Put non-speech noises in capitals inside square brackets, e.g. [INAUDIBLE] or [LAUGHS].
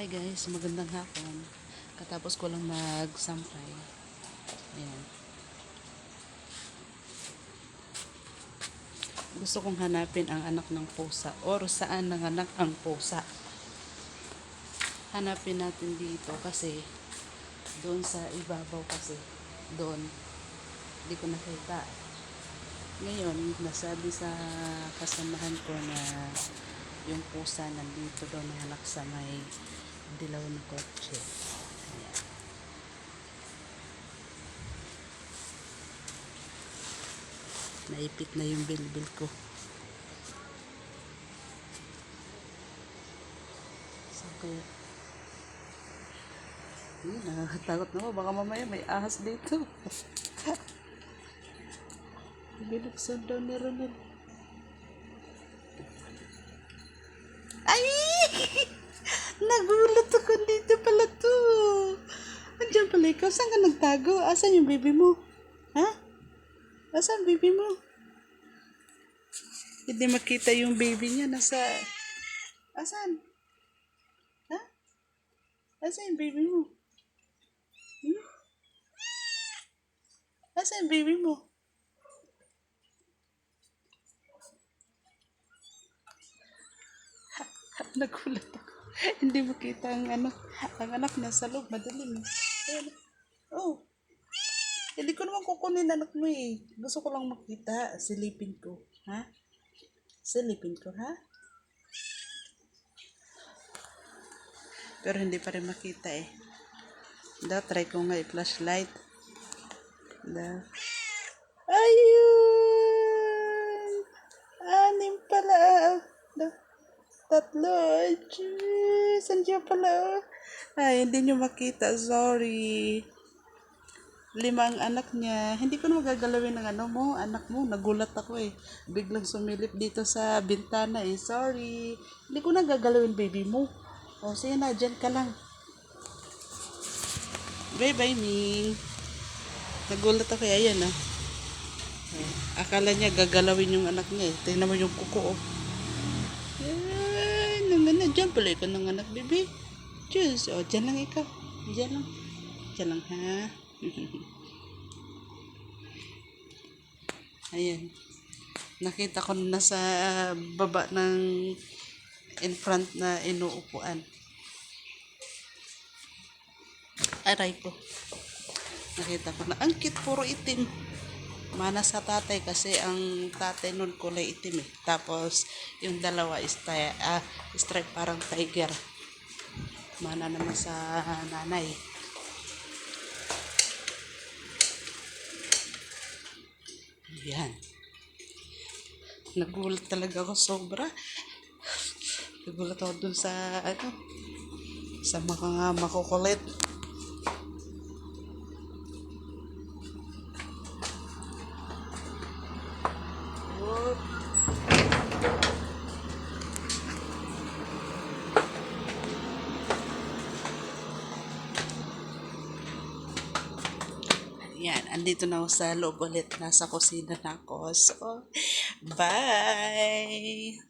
Hi guys, magandang hapon. Katapos ko lang magsampay. Ayan. Gusto kong hanapin ang anak ng pusa or saan nanganak ang pusa. Hanapin natin dito kasi doon sa ibabaw kasi doon hindi ko nakita. Ngayon, nasabi sa kasamahan ko na yung pusa nandito daw nanganak sa may dilaw na kotse. Naipit na yung bilbil ko. So, kaya... Yun, nakakatakot naman. Baka mamaya may ahas dito. [LAUGHS] Binuksan daw ni Ronel. Ay! [LAUGHS] Nagulat ako dito pala to. Andiyan pala ikaw. Saan ka nagtago? Asan yung baby mo? Ha? Asan baby mo? Hindi makita yung baby niya. Nasa... Asan? Ha? Asan yung baby mo? Hmm? Asan yung baby mo? [LAUGHS] Nagulat ako. Hindi makita ang ano, ang anak nasa loob, madilim. eh. Ayan. Oh. Hindi ko naman kukunin anak mo eh. Gusto ko lang makita. Silipin ko. Ha? Silipin ko, ha? Pero hindi pa rin makita eh. Da, try ko nga i-flashlight. Da. Ayun! Anim pala. Da. Tatlo. Diyos, Andiyan pala. Ay, hindi nyo makita. Sorry. Limang anak niya. Hindi ko na magagalawin ng ano mo, anak mo. Nagulat ako eh. Biglang sumilip dito sa bintana eh. Sorry. Hindi ko na gagalawin baby mo. O, sige na. Diyan ka lang. Bye-bye, Ming. Nagulat ako eh. Ayan ah. Akala niya gagalawin yung anak niya eh. Tingnan mo yung kuko oh. Ay, nanganak. Diyan pala ikaw nanganak, baby. Diyos. O, dyan lang ikaw. Dyan lang. Dyan lang, ha? [LAUGHS] Ayan. Nakita ko na sa baba ng in front na inuupuan. Aray ko. Nakita ko na. Ang cute, puro itim. Mana sa tatay kasi ang tatay nun kulay itim eh. Tapos yung dalawa is tay- ah, stripe parang tiger. Mana naman sa nanay. Yan. Nagulat talaga ako sobra. Nagulat ako dun sa ano sa mga makukulit. Andito na ako sa loob ulit. Nasa kusina na ako. So, bye!